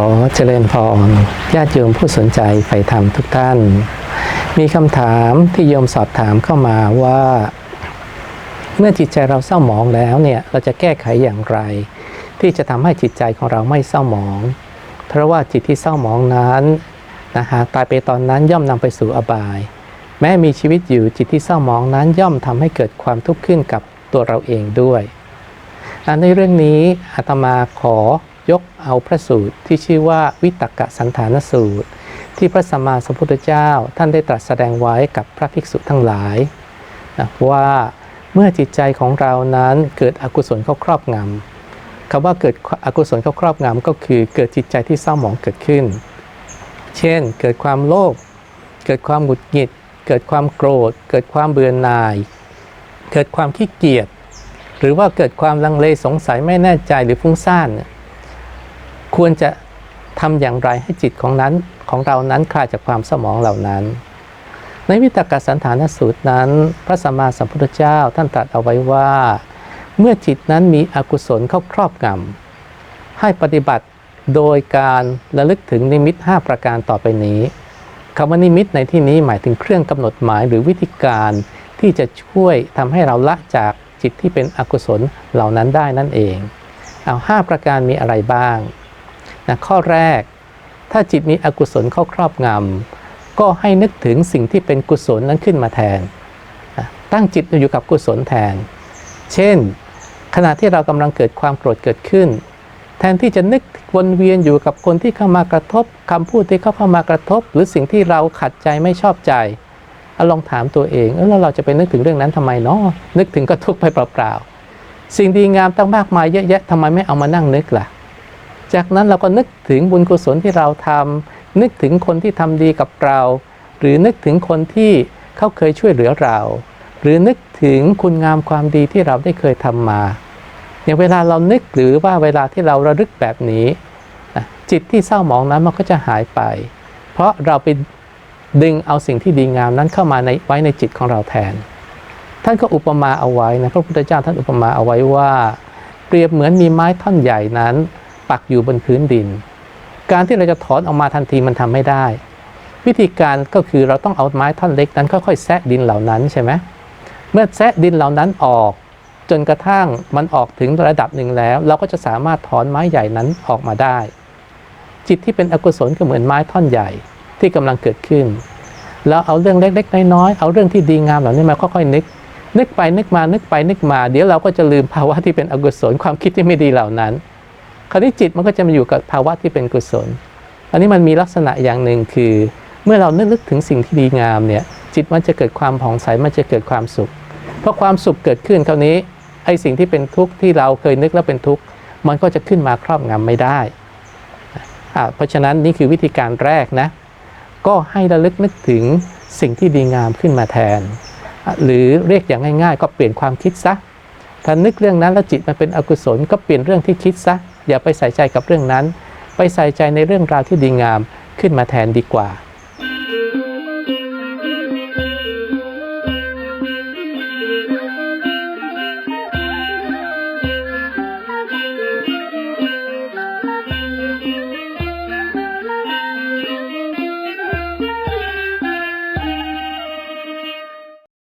อเจริญพรญาติโยมผู้สนใจใฝ่ธรรมทุกท่าน มีคำถามที่โยมสอบถามเข้ามาว่า เมื่อจิตใจเราเศร้าหมองแล้วเนี่ยเราจะแก้ไขอย่างไร ที่จะทำให้จิตใจของเราไม่เศร้าหมอง เพราะว่าจิตที่เศร้าหมองนั้นนะฮะตายไปตอนนั้นย่อมนำไปสู่อบาย แม้มีชีวิตอยู่จิตที่เศร้าหมองนั้นย่อมทำให้เกิดความทุกข์ขึ้นกับตัวเราเองด้วยในเรื่องนี้อาตมาขอ ยกเอาพระสูตรที่ชื่อว่าวิตกะสันฐานสูตร ที่พระสัมมาสัมพุทธเจ้าท่านได้ตรัสแสดงไว้กับพระภิกษุทั้งหลายนะว่าเมื่อจิตใจของเรานั้นเกิดอกุศลเข้าครอบงำคำว่าเกิดอกุศลเข้าครอบงำก็คือเกิดจิตใจที่เศร้าหมองเกิดขึ้น เช่น เกิดความโลภเกิดความหงุดหงิด เกิดความโกรธ เกิดความเบื่อหน่าย เกิดความขี้เกียจหรือว่าเกิดความลังเลสงสัยไม่แน่ใจหรือฟุ้งซ่านเนี่ย ควรจะทำอย่างไรให้จิตของนั้นของเรานั้นคลายจากความสมองเหล่านั้น ในวิตกสันฐานสูตรนั้น พระสัมมาสัมพุทธเจ้าท่านตรัสเอาไว้ว่า เมื่อจิตนั้นมีอกุศลเข้าครอบงำให้ปฏิบัติโดยการระลึกถึงนิมิต 5 ประการต่อไปนี้คำว่านิมิตในที่นี้หมายถึงเครื่องกำหนดหมายหรือวิธีการที่จะช่วยทำให้เราละจากจิตที่เป็นอกุศลเหล่านั้นได้นั่นเอง เอา 5 ประการมีอะไรบ้าง นะข้อแรก ถ้าจิตมีอกุศลเข้าครอบงำก็ให้นึกถึงสิ่งที่เป็นกุศลนั้นขึ้นมาแทนนะตั้งจิตอยู่กับกุศลแทน เช่น ขณะที่เรากำลังเกิดความโกรธเกิดขึ้น แทนที่จะนึกวนเวียนอยู่กับคนที่เข้ามากระทบคำพูดที่เข้ามากระทบ หรือสิ่งที่เราขัดใจไม่ชอบใจเอาลองถามตัวเองเออแล้วเราจะไปนึกถึงเรื่องนั้นทำไมเนาะนึกถึงก็ทุกข์ไปเปล่าๆสิ่งดีงามตั้งมากมายเยอะแยะทำไมไม่เอามานั่งนึกล่ะ จากนั้นเราก็นึกถึงบุญกุศลที่เราทำนึกถึงคนที่ทำดีกับเรา หรือนึกถึงคนที่เขาเคยช่วยเหลือเรา หรือนึกถึงคุณงามความดีที่เราได้เคยทำมาอย่างเวลาเรานึกหรือว่าเวลาที่เราระลึกแบบนี้ จิตที่เศร้าหมองนั้นมันก็จะหายไป เพราะเราไปดึงเอาสิ่งที่ดีงามนั้นเข้ามาในไว้ในจิตของเราแทน ท่านก็อุปมาเอาไว้นะพระพุทธเจ้าท่านอุปมาเอาไว้ว่า เปรียบเหมือนมีไม้ท่อนใหญ่นั้น ปักอยู่บนพื้นดิน การที่เราจะถอนออกมาทันทีมันทำไม่ได้ วิธีการก็คือเราต้องเอาไม้ท่อนเล็กนั้นค่อยๆแซะดินเหล่านั้นใช่ไหมเมื่อแซะดินเหล่านั้นออก จนกระทั่งมันออกถึงระดับหนึ่งแล้ว เราก็จะสามารถถอนไม้ใหญ่นั้นออกมาได้ จิตที่เป็นอกุศลก็เหมือนไม้ท่อนใหญ่ที่กำลังเกิดขึ้นแล้วเอาเรื่องเล็กๆน้อยๆเอาเรื่องที่ดีงามเหล่านี้มาค่อยๆนึก นึกไปนึกมานึกไปนึกมา เดี๋ยวเราก็จะลืมภาวะที่เป็นอกุศลความคิดที่ไม่ดีเหล่านั้น คราวนี้จิตมันก็จะมาอยู่กับภาวะที่เป็นกุศล อันนี้มันมีลักษณะอย่างหนึ่งคือ เมื่อเรานึกนึกถึงสิ่งที่ดีงามเนี่ยจิตมันจะเกิดความผ่องใสมันจะเกิดความสุข เพราะความสุขเกิดขึ้นคราวนี้ไอ้สิ่งที่เป็นทุกข์ที่เราเคยนึกแล้วเป็นทุกข์มันก็จะขึ้นมาครอบงำไม่ได้เพราะฉะนั้นนี่คือวิธีการแรกนะก็ให้ระลึกนึกถึงสิ่งที่ดีงามขึ้นมาแทน หรือเรียกอย่างง่าย ๆ ก็เปลี่ยนความคิดซะถ้านึกเรื่องนั้นแล้วจิตมันเป็นอกุศลก็เปลี่ยนเรื่องที่คิดซะ อย่าไปใส่ใจกับเรื่องนั้น ไปใส่ใจในเรื่องราวที่ดีงามขึ้นมาแทนดีกว่า